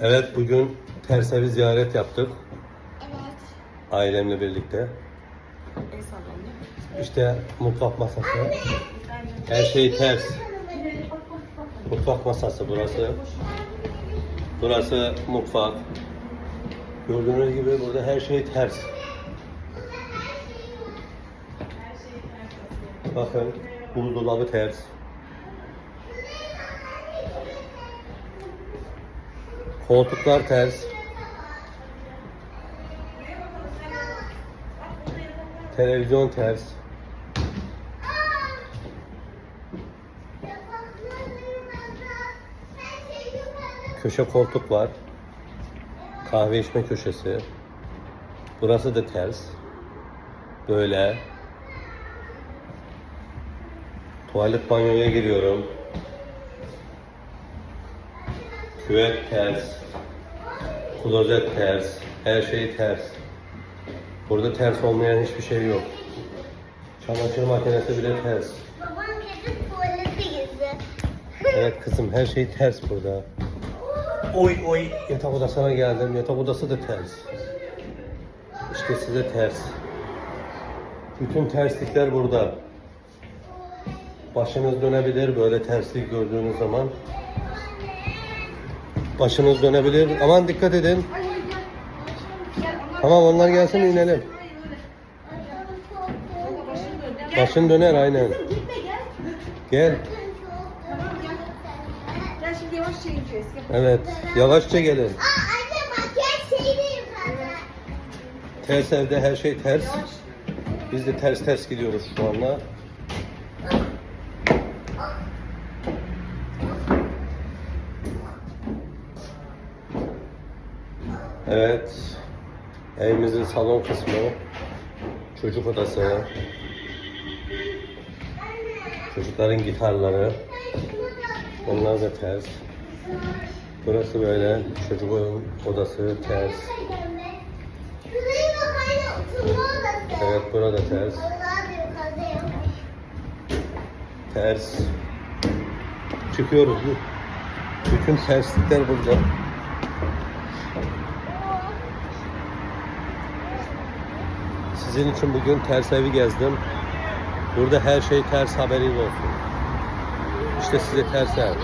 Evet bugün ters evi ziyaret yaptık Evet. ailemle birlikte. Sallanıyor. İşte mutfak masası. Her şey ters. Mutfak masası burası. Burası mutfak. Gördüğünüz gibi burada her şey ters. Bakın buzdolabı ters. Koltuklar ters. Televizyon ters. Köşe koltuk var. Kahve içme köşesi. Burası da ters. Böyle. Tuvalet banyoya giriyorum. Küvet ters. Klozet ters. Her şey ters. Burada ters olmayan hiçbir şey yok. Çamaşır makinesi bile ters. Babam gezi tuvalete girdi. Evet kızım her şey ters burada. Oy oy yatak odasına geldim. Yatak odası da ters. İşte size ters. Bütün terslikler burada. Başınız dönebilir böyle terslik gördüğünüz zaman. Başınız dönebilir. Aman dikkat edin. Tamam onlar gelsin inelim. Başın döner aynen. Gel. Evet. Yavaşça gelin. Ters evde her şey ters. Biz de ters ters gidiyoruz şu anda. Evet. Evimizin salon kısmı. Çocuk odası. Çocukların gitarları. Onlar da ters. Burası böyle çocuğun odası ters. Evet burada ters. Ters. Çıkıyoruz. Bütün terslikler burada. Sizin için bugün ters evi gezdim. Burada her şey ters haberiniz olsun. İşte size ters ev.